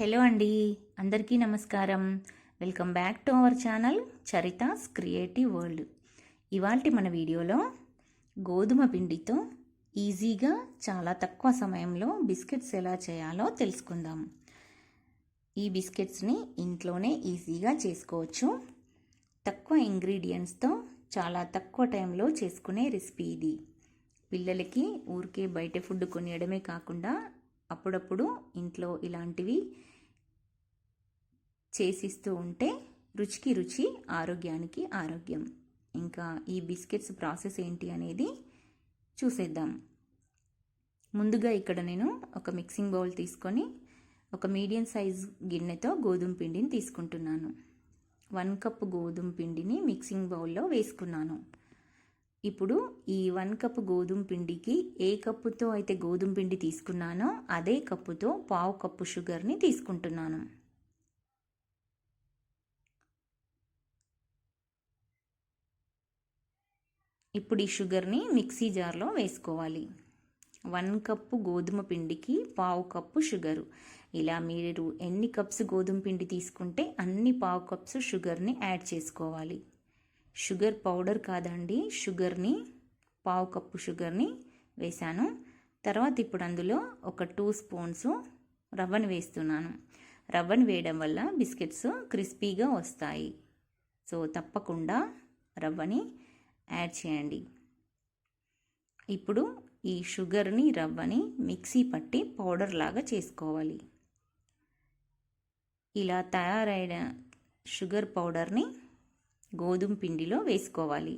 Hello అండి అందరికీ నమస్కారం. Welcome back to our channel Charitha's creative world. ఇవాల్టి మన వీడియోలో గోధుమ పిండితో ఈజీగా చాలా తక్కువ సమయంలో బిస్కెట్స్ ఎలా చేయాలో తెలుసుకుందాం. ఈ బిస్కెట్స్ని ఇంట్లోనే ఈజీగా చేసుకోవచ్చు. తక్కువ ఇంగ్రీడియంట్స్తో చాలా తక్కువ టైంలో చేసుకునే రెసిపీ ఇది. పిల్లలకి ఊరికే బయట ఫుడ్ కొనియడమే కాకుండా అప్పుడప్పుడు ఇంట్లో ఇలాంటివి చేసిస్తూ ఉంటే రుచికి రుచి ఆరోగ్యానికి ఆరోగ్యం. ఇంకా ఈ బిస్కెట్స్ ప్రాసెస్ ఏంటి అనేది చూసేద్దాం. ముందుగా ఇక్కడ నేను ఒక మిక్సింగ్ బౌల్ తీసుకొని ఒక మీడియం సైజ్ గిన్నెతో గోధుమ పిండిని తీసుకుంటున్నాను. వన్ కప్ గోధుమ పిండిని మిక్సింగ్ బౌల్లో వేసుకున్నాను. ఇప్పుడు ఈ వన్ కప్ గోధుమ పిండికి ఏ కప్పుతో అయితే గోధుమ పిండి తీసుకున్నానో అదే కప్పుతో పావు కప్పు షుగర్ని తీసుకుంటున్నాను. ఇప్పుడు ఈ షుగర్ని మిక్సీ జార్లో వేసుకోవాలి. వన్ కప్పు గోధుమ పిండికి పావు కప్పు షుగరు. ఇలా మీరు ఎన్ని కప్స్ గోధుమ పిండి తీసుకుంటే అన్ని పావు కప్స్ షుగర్ని యాడ్ చేసుకోవాలి. షుగర్ పౌడర్ కాదండి షుగర్ని పావు కప్పు షుగర్ని వేశాను. తర్వాత ఇప్పుడు అందులో ఒక టూ స్పూన్స్ రవ్వను వేస్తున్నాను. రవ్వను వేయడం వల్ల బిస్కెట్స్ క్రిస్పీగా వస్తాయి. సో తప్పకుండా రవ్వని యాడ్ చేయండి. ఇప్పుడు ఈ షుగర్ని రవ్వని మిక్సీ పట్టి పౌడర్ లాగా చేసుకోవాలి. ఇలా తయారైన షుగర్ పౌడర్ని గోధుమ పిండిలో వేసుకోవాలి.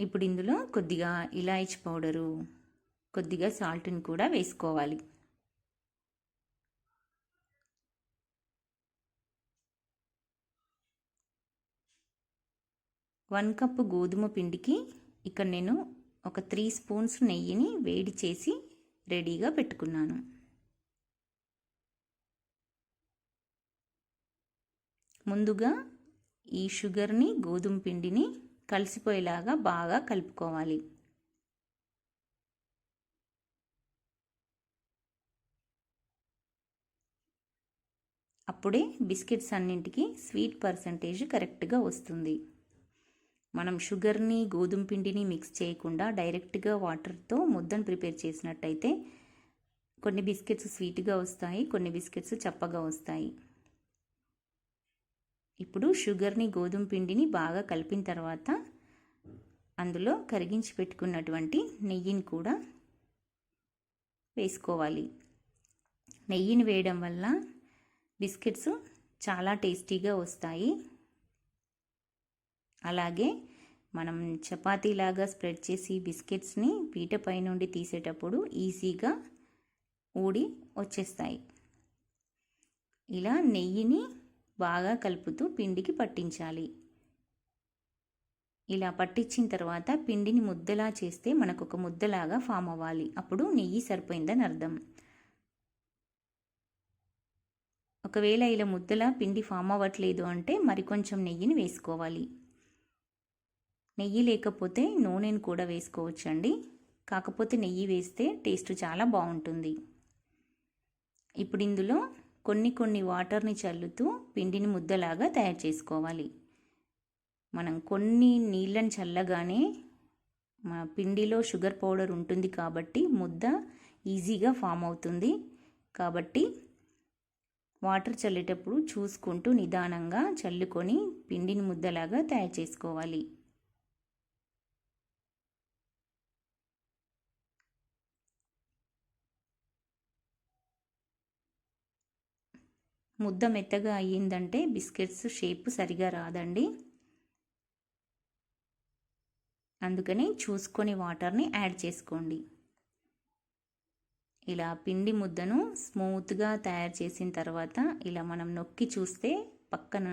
ఇప్పుడు ఇందులో కొద్దిగా ఇలాయిచ్ పౌడరు కొద్దిగా సాల్ట్ని కూడా వేసుకోవాలి. వన్ కప్ గోధుమ పిండికి ఇక్కడ నేను ఒక త్రీ స్పూన్స్ నెయ్యిని వేడి చేసి రెడీగా పెట్టుకున్నాను. ముందుగా ఈ షుగర్ని గోధుమ పిండిని కలిసిపోయేలాగా బాగా కలుపుకోవాలి. అప్పుడే బిస్కెట్స్ అన్నింటికి స్వీట్ పర్సంటేజ్ కరెక్ట్గా వస్తుంది. మనం షుగర్ని గోధుమ పిండిని మిక్స్ చేయకుండా డైరెక్ట్గా వాటర్తో ముద్దను ప్రిపేర్ చేసినట్టయితే కొన్ని బిస్కెట్స్ స్వీట్గా వస్తాయి కొన్ని బిస్కెట్స్ చప్పగా వస్తాయి. ఇప్పుడు షుగర్ని గోధుమ పిండిని బాగా కలిపిన తర్వాత అందులో కరిగించి పెట్టుకున్నటువంటి నెయ్యిని కూడా వేసుకోవాలి. నెయ్యిని వేయడం వల్ల బిస్కెట్స్ చాలా టేస్టీగా వస్తాయి. అలాగే మనం చపాతీలాగా స్ప్రెడ్ చేసి బిస్కెట్స్ని పీటపై నుండి తీసేటప్పుడు ఈజీగా ఊడి వచ్చేస్తాయి. ఇలా నెయ్యిని బాగా కలుపుతూ పిండికి పట్టించాలి. ఇలా పట్టించిన తర్వాత పిండిని ముద్దలా చేస్తే మనకు ఒక ముద్దలాగా ఫామ్ అవ్వాలి. అప్పుడు నెయ్యి సరిపోయిందని అర్థం. ఒకవేళ ఇలా ముద్దలా పిండి ఫామ్ అవ్వట్లేదు అంటే మరికొంచెం నెయ్యిని వేసుకోవాలి. నెయ్యి లేకపోతే నూనెను కూడా వేసుకోవచ్చండి. కాకపోతే నెయ్యి వేస్తే టేస్ట్ చాలా బాగుంటుంది. ఇప్పుడు ఇందులో కొన్ని కొన్ని వాటర్ని చల్లుతూ పిండిని ముద్దలాగా తయారు చేసుకోవాలి. మనం కొన్ని నీళ్ళని చల్లగానే మా పిండిలో షుగర్ పౌడర్ ఉంటుంది కాబట్టి ముద్ద ఈజీగా ఫామ్ అవుతుంది. కాబట్టి వాటర్ చల్లేటప్పుడు చూసుకుంటూ నిదానంగా చల్లుకొని పిండిని ముద్దలాగా తయారు చేసుకోవాలి. ముద్ద మెత్తగా అయ్యిందంటే బిస్కెట్స్ షేప్ సరిగా రాదండి. అందుకని చూసుకొని వాటర్ని యాడ్ చేసుకోండి. ఇలా పిండి ముద్దను స్మూత్గా తయారు చేసిన తర్వాత ఇలా మనం నొక్కి చూస్తే పక్కన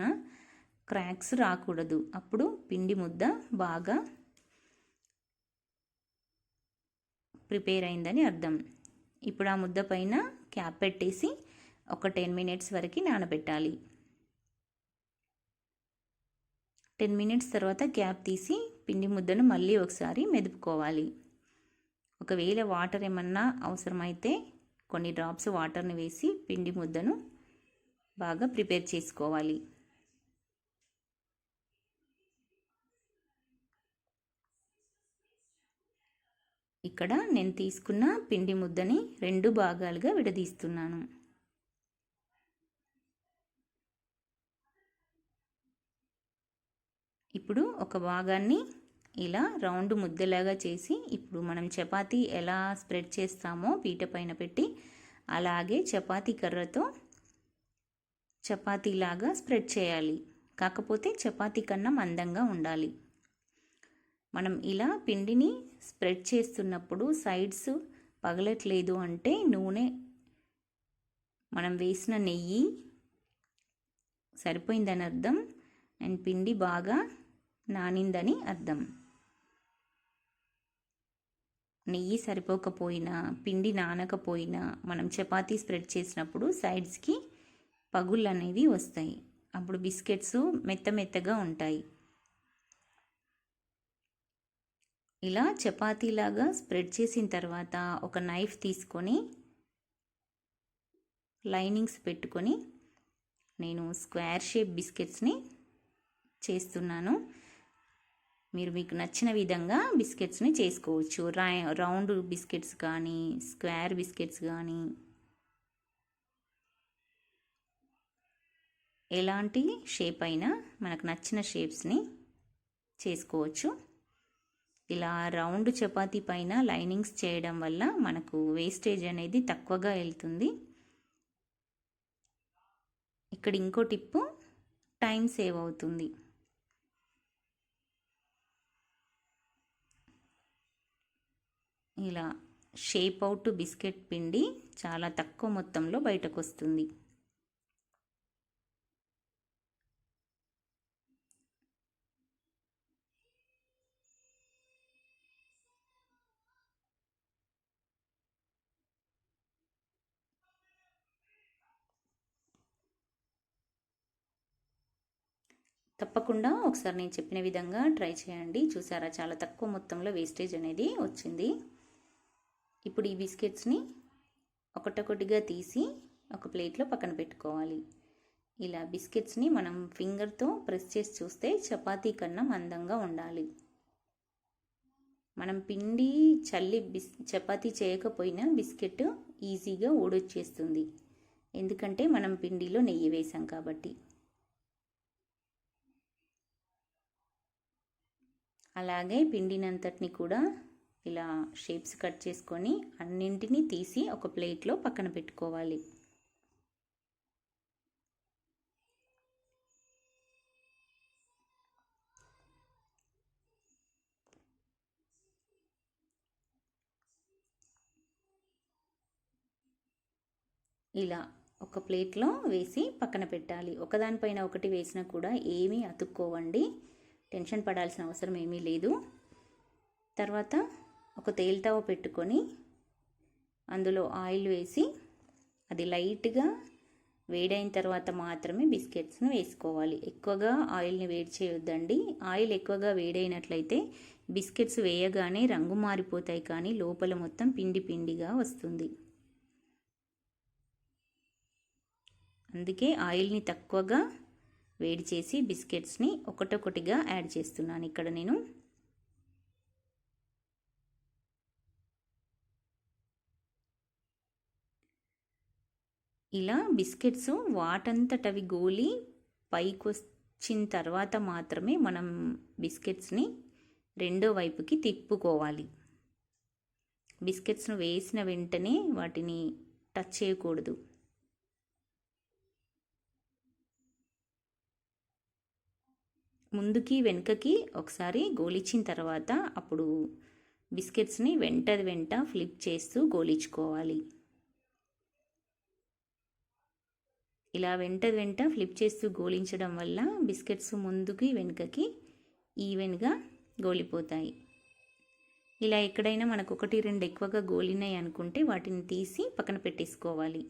క్రాక్స్ రాకూడదు. అప్పుడు పిండి ముద్ద బాగా ప్రిపేర్ అయిందని అర్థం. ఇప్పుడు ఆ ముద్ద పైన క్యాప్ పెట్టేసి ఒక టెన్ మినిట్స్ వరకు నానబెట్టాలి. టెన్ మినిట్స్ తర్వాత క్యాప్ తీసి పిండి ముద్దను మళ్ళీ ఒకసారి మెదుపుకోవాలి. ఒకవేళ వాటర్ ఏమన్నా అవసరమైతే కొన్ని డ్రాప్స్ వాటర్ని వేసి పిండి ముద్దను బాగా ప్రిపేర్ చేసుకోవాలి. ఇక్కడ నేను తీసుకున్న పిండి ముద్దని రెండు భాగాలుగా విడదీస్తున్నాను. ఇప్పుడు ఒక భాగాన్ని ఇలా రౌండ్ ముద్దలాగా చేసి ఇప్పుడు మనం చపాతీ ఎలా స్ప్రెడ్ చేస్తామో పీట పైన పెట్టి అలాగే చపాతీ కర్రతో చపాతీలాగా స్ప్రెడ్ చేయాలి. కాకపోతే చపాతీ కన్నా మందంగా ఉండాలి. మనం ఇలా పిండిని స్ప్రెడ్ చేస్తున్నప్పుడు సైడ్స్ పగలట్లేదు అంటే నూనె మనం వేసిన నెయ్యి సరిపోయిందని అర్థం. అండ్ పిండి బాగా నానిందని అర్థం. నెయ్యి సరిపోకపోయినా పిండి నానకపోయినా మనం చపాతీ స్ప్రెడ్ చేసినప్పుడు సైడ్స్కి పగుళ్ళు అనేవి వస్తాయి. అప్పుడు బిస్కెట్స్ మెత్త మెత్తగా ఉంటాయి. ఇలా చపాతీలాగా స్ప్రెడ్ చేసిన తర్వాత ఒక నైఫ్ తీసుకొని లైనింగ్స్ పెట్టుకొని నేను స్క్వేర్ షేప్ బిస్కెట్స్ని చేస్తున్నాను. మీరు మీకు నచ్చిన విధంగా బిస్కెట్స్ని చేసుకోవచ్చు. రౌండ్ బిస్కెట్స్ కానీ స్క్వేర్ బిస్కెట్స్ కానీ. ఎలాంటి షేప్ అయినా మనకు నచ్చిన షేప్స్ని చేసుకోవచ్చు. ఇలా రౌండ్ చపాతీ పైన లైనింగ్స్ చేయడం వల్ల మనకు వేస్టేజ్ అనేది తక్కువగా వెళ్తుంది. ఇక్కడ ఇంకో టిప్పు టైం సేవ్ అవుతుంది. ఇలా షేప్ అవుట్ బిస్కెట్ పిండి చాలా తక్కువ మొత్తంలో బయటకు వస్తుంది తప్పకుండా ఒకసారి నేను చెప్పిన విధంగా ట్రై చేయండి. చూసారా చాలా తక్కువ మొత్తంలో వేస్టేజ్ అనేది వచ్చింది. ఇప్పుడు ఈ బిస్కెట్స్ని ఒకటొకటిగా తీసి ఒక ప్లేట్లో పక్కన పెట్టుకోవాలి. ఇలా బిస్కెట్స్ని మనం ఫింగర్తో ప్రెస్ చేసి చూస్తే చపాతీ కన్నా మందంగా ఉండాలి. మనం పిండి చల్లి బిస్ చపాతీ చేయకపోయినా బిస్కెట్ ఈజీగా ఊడొచ్చేస్తుంది. ఎందుకంటే మనం పిండిలో నెయ్యి వేసాం కాబట్టి. అలాగే పిండినంతటిని కూడా ఇలా షేప్స్ కట్ చేసుకొని అన్నింటినీ తీసి ఒక ప్లేట్లో పక్కన పెట్టుకోవాలి. ఇలా ఒక ప్లేట్లో వేసి పక్కన పెట్టాలి. ఒకదానిపైన ఒకటి వేసినా కూడా ఏమీ అతుక్కోవండి. టెన్షన్ పడాల్సిన అవసరం ఏమీ లేదు. తర్వాత ఒక తేలితవ పెట్టుకొని అందులో ఆయిల్ వేసి అది లైట్గా వేడైన తర్వాత మాత్రమే బిస్కెట్స్ను వేసుకోవాలి. ఎక్కువగా ఆయిల్ని వేడి చేయొద్దండి. ఆయిల్ ఎక్కువగా వేడైనట్లయితే బిస్కెట్స్ వేయగానే రంగు మారిపోతాయి కానీ లోపల మొత్తం పిండి పిండిగా వస్తుంది. అందుకే ఆయిల్ని తక్కువగా వేడి చేసి బిస్కెట్స్ని ఒకటొకటిగా యాడ్ చేస్తున్నాను. ఇక్కడ నేను ఇలా బిస్కెట్స్ వాటంతటవి గోలి పైకి వచ్చిన తర్వాత మాత్రమే మనం బిస్కెట్స్ని రెండో వైపుకి తిప్పుకోవాలి. బిస్కెట్స్ను వేసిన వెంటనే వాటిని టచ్ చేయకూడదు. ముందుకి వెనుకకి ఒకసారి గోలిచ్చిన తర్వాత అప్పుడు బిస్కెట్స్ని వెంట వెంట ఫ్లిప్ చేస్తూ గోలించుకోవాలి. ఇలా వెంట వెంట ఫ్లిప్ చేస్తూ గోలించడం వల్ల బిస్కెట్స్ ముందుకి వెనుకకి ఈవెన్గా గోలిపోతాయి. ఇలా ఎక్కడైనా మనకు ఒకటి రెండు ఎక్కువగా గోలినాయి అనుకుంటే వాటిని తీసి పక్కన పెట్టేసుకోవాలి.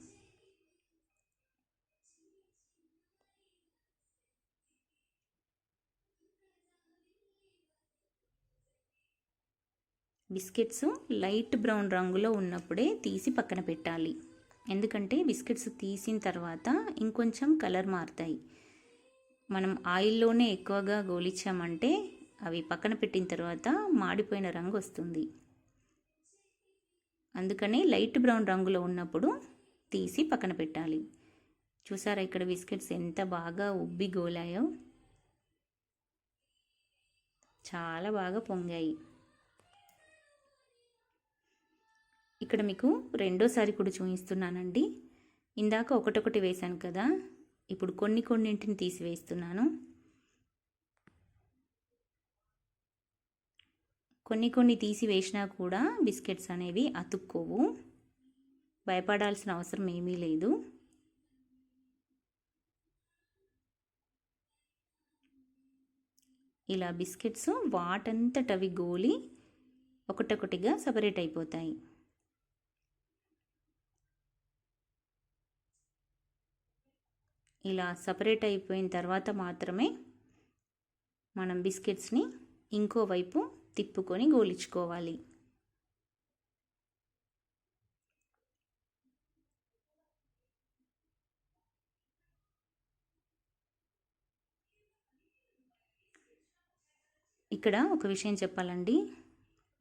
బిస్కెట్స్ లైట్ బ్రౌన్ రంగులో ఉన్నప్పుడే తీసి పక్కన పెట్టాలి. ఎందుకంటే బిస్కెట్స్ తీసిన తర్వాత ఇంకొంచెం కలర్ మారుతాయి. మనం ఆయిల్లోనే ఎక్కువగా గోలిచ్చామంటే అవి పక్కన పెట్టిన తర్వాత మాడిపోయిన రంగు వస్తుంది. అందుకనే లైట్ బ్రౌన్ రంగులో ఉన్నప్పుడు తీసి పక్కన పెట్టాలి. చూసారా ఇక్కడ బిస్కెట్స్ ఎంత బాగా ఉబ్బి గోలాయో? చాలా బాగా పొంగాయి. ఇక్కడ మీకు రెండోసారి కూడా చూపిస్తున్నానండి. ఇందాక ఒకటొకటి వేశాను కదా. ఇప్పుడు కొన్ని కొన్నింటిని తీసివేస్తున్నాను. కొన్ని కొన్ని తీసి వేసినా కూడా బిస్కెట్స్ అనేవి అతుక్కోవు. భయపడాల్సిన అవసరం ఏమీ లేదు. ఇలా బిస్కెట్స్ వాటంతటవి గోలి ఒకటొకటిగా సపరేట్ అయిపోతాయి. ఇలా సపరేట్ అయిపోయిన తర్వాత మాత్రమే మనం బిస్కెట్స్ని ఇంకోవైపు తిప్పుకొని గోలించుకోవాలి. ఇక్కడ ఒక విషయం చెప్పాలండి.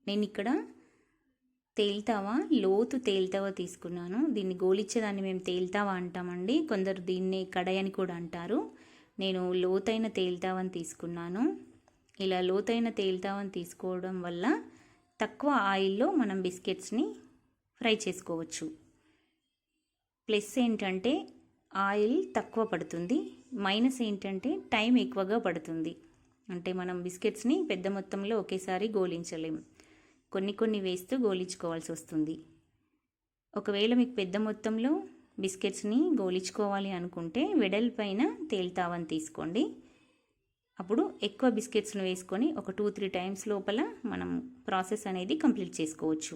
నేను ఇక్కడ తేల్తావా? లోతు తేల్తావా తీసుకున్నాను. దీన్ని గోలిచ్చేదాన్ని మేము తేల్తావా అంటామండి. కొందరు దీన్ని కడాయి అని కూడా అంటారు. నేను లోతైన తేల్తావని తీసుకున్నాను. ఇలా లోతైన తేల్తావని తీసుకోవడం వల్ల తక్కువ ఆయిల్లో మనం బిస్కెట్స్ని ఫ్రై చేసుకోవచ్చు. ప్లస్ ఏంటంటే ఆయిల్ తక్కువ పడుతుంది. మైనస్ ఏంటంటే టైం ఎక్కువగా పడుతుంది. అంటే మనం బిస్కెట్స్ని పెద్ద మొత్తంలో ఒకేసారి గోలించలేము కొన్ని కొన్ని వేస్తూ గోలించుకోవాల్సి వస్తుంది. ఒకవేళ మీకు పెద్ద మొత్తంలో బిస్కెట్స్ని గోలించుకోవాలి అనుకుంటే వెడల్పైన తేల్తావని తీసుకోండి. అప్పుడు ఎక్కువ బిస్కెట్స్ను వేసుకొని ఒక టూ త్రీ టైమ్స్ లోపల మనం ప్రాసెస్ అనేది కంప్లీట్ చేసుకోవచ్చు.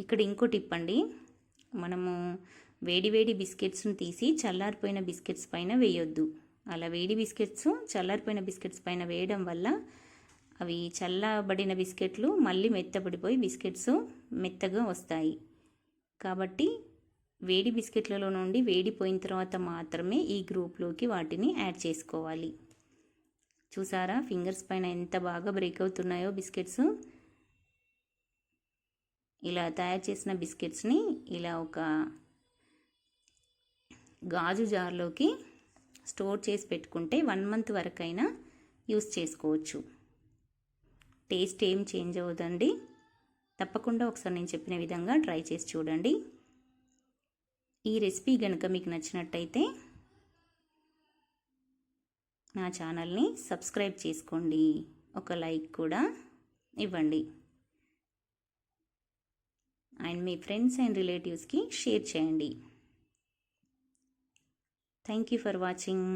ఇక్కడ ఇంకో టిప్ అండి మనము వేడి వేడి తీసి చల్లారిపోయిన బిస్కెట్స్ పైన వేయొద్దు. అలా వేడి బిస్కెట్స్ చల్లారిపోయిన బిస్కెట్స్ పైన వేయడం వల్ల అవి చల్లబడిన బిస్కెట్లు మళ్ళీ మెత్తబడిపోయి బిస్కెట్స్ మెత్తగా వస్తాయి. కాబట్టి వేడి బిస్కెట్లలో నుండి వేడిపోయిన తర్వాత మాత్రమే ఈ గ్రూప్లోకి వాటిని యాడ్ చేసుకోవాలి. చూసారా? ఫింగర్స్ పైన ఎంత బాగా బ్రేక్ అవుతున్నాయో బిస్కెట్స్. ఇలా తయారు చేసిన బిస్కెట్స్ని ఇలా ఒక గాజు జార్లోకి స్టోర్ చేసి పెట్టుకుంటే వన్ మంత్ వరకైనా యూస్ చేసుకోవచ్చు. టేస్ట్ ఏం చేంజ్ అవ్వదండి. తప్పకుండా ఒకసారి నేను చెప్పిన విధంగా ట్రై చేసి చూడండి. ఈ రెసిపీ కనుక మీకు నచ్చినట్టయితే నా ఛానల్ని సబ్స్క్రైబ్ చేసుకోండి. ఒక లైక్ కూడా ఇవ్వండి. అండ్ మీ ఫ్రెండ్స్ అండ్ రిలేటివ్స్కి షేర్ చేయండి. Thank you for watching.